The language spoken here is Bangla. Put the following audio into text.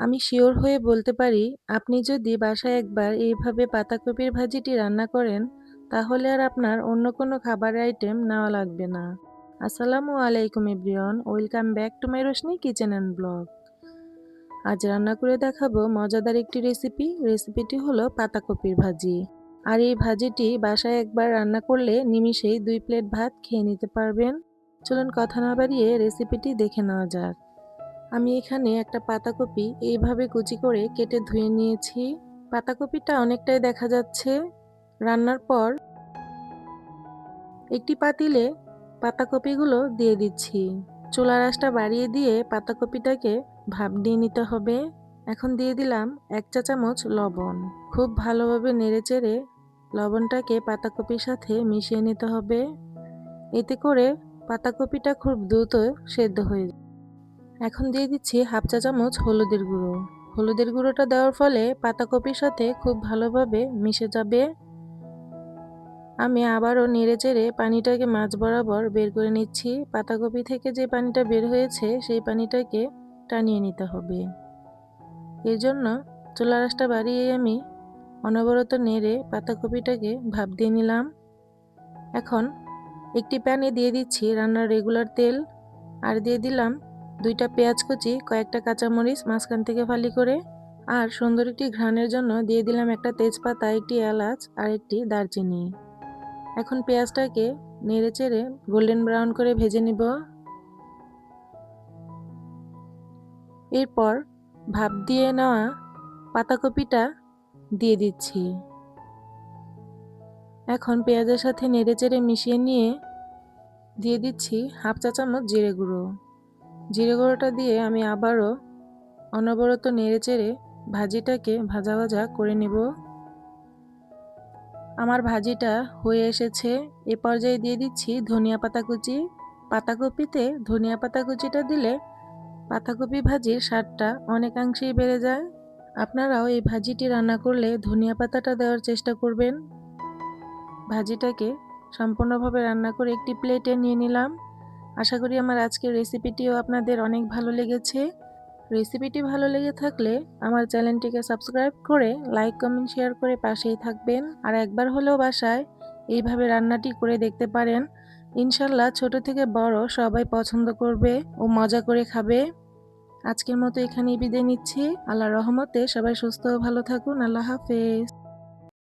আমি শিওর হয়ে বলতে পারি, আপনি যদি বাসায় একবার এইভাবে পাতাকপির ভাজিটি রান্না করেন, তাহলে আর আপনার অন্য কোনো খাবারের আইটেম নেওয়া লাগবে না। আসসালামু আলাইকুম everyone, welcome back to my Roshni kitchen and blog. আজ রান্না করে দেখাবো মজাদার একটি রেসিপি, রেসিপিটি হলো পাতাকপির ভাজি। আর এই ভাজিটি বাসায় একবার রান্না করলে নিমিষেই দুই প্লেট ভাত খেয়ে নিতে পারবেন। চলুন কথা না বাড়িয়ে রেসিপিটি দেখে নেওয়া যাক। আমি এখানে একটা পাতাকপি এইভাবে কুচি করে কেটে ধুয়ে নিয়েছি। পাতাকপিটা অনেকটাই দেখা যাচ্ছে। রান্নার পর একটি পাতিলে পাতাকপিগুলো দিয়ে দিচ্ছি। চুলা রাসটা বাড়িয়ে দিয়ে পাতাকপিটাকে ভাপ দিয়ে নিতে হবে। এখন দিয়ে দিলাম এক চা চামচ লবণ। খুব ভালোভাবে নেড়ে চেড়ে লবণটাকে পাতাকপির সাথে মিশিয়ে নিতে হবে। এতে করে পাতাকপিটা খুব দ্রুত সেদ্ধ হয়ে যায়। এখন দিয়ে দিচ্ছি হাফ চা চামচ হলুদের গুঁড়ো। হলুদের গুঁড়োটা দেওয়ার ফলে পাতাকপির সাথে খুব ভালোভাবে মিশে যাবে। আমি আবারও নেড়ে চেড়ে পানিটাকে মাছ বরাবর বের করে নিচ্ছি। পাতাকপি থেকে যে পানিটা বের হয়েছে, সেই পানিটাকে টানিয়ে নিতে হবে। এর জন্য চুলা রাসটা বাড়িয়ে আমি অনবরত নেড়ে পাতাকপিটাকে ভাপ দিয়ে নিলাম। এখন একটি প্যানে দিয়ে দিচ্ছি রান্নার রেগুলার তেল। আর দিয়ে দিলাম দুইটা পেঁয়াজ কুচি, কয়েকটা কাঁচামরিচ মাঝখান থেকে ফালি করে, আর সুন্দর একটি ঘ্রাণের জন্য দিয়ে দিলাম একটা তেজপাতা, একটি এলাচ, আর একটি দারচিনি। এখন পেঁয়াজটাকে নেড়ে চেড়ে গোল্ডেন ব্রাউন করে ভেজে নিব। এরপর ভাপ দিয়ে নেওয়া পাতাকপিটা দিয়ে দিচ্ছি। এখন পেঁয়াজের সাথে নেড়ে চেড়ে মিশিয়ে নিয়ে দিয়ে দিচ্ছি হাফ চা চামচ জিরে গুঁড়ো। জিরে গুঁড়োটা দিয়ে আমি আবারও অনবরত নেড়ে চেড়ে ভাজিটাকে ভাজা ভাজা করে নেব। আমার ভাজিটা হয়ে এসেছে। এ পর্যায়ে দিয়ে দিচ্ছি ধনিয়া পাতা কুচি। পাতাকপিতে ধনিয়া পাতা কুচিটা দিলে পাতাকপি ভাজির স্বাদটা অনেকাংশেই বেড়ে যায়। আপনারাও এই ভাজিটি রান্না করলে ধনিয়া পাতাটা দেওয়ার চেষ্টা করবেন। ভাজিটাকে সম্পূর্ণভাবে রান্না করে একটি প্লেটে নিয়ে নিলাম। আশা করি আমার আজকের রেসিপিটিও আপনাদের অনেক ভালো লেগেছে। রেসিপিটি ভালো লেগে থাকলে আমার চ্যানেলটিকে সাবস্ক্রাইব করে লাইক কমেন্ট শেয়ার করে পাশেই থাকবেন। আর একবার হলেও বাসায় এইভাবে রান্নাটি করে দেখতে পারেন। ইনশাল্লাহ ছোট থেকে বড় সবাই পছন্দ করবে ও মজা করে খাবে। আজকের মতো এখানেই বিদায় নিচ্ছি। আল্লাহ রহমতে সবাই সুস্থ ও ভালো থাকুন। আল্লাহ হাফেজ।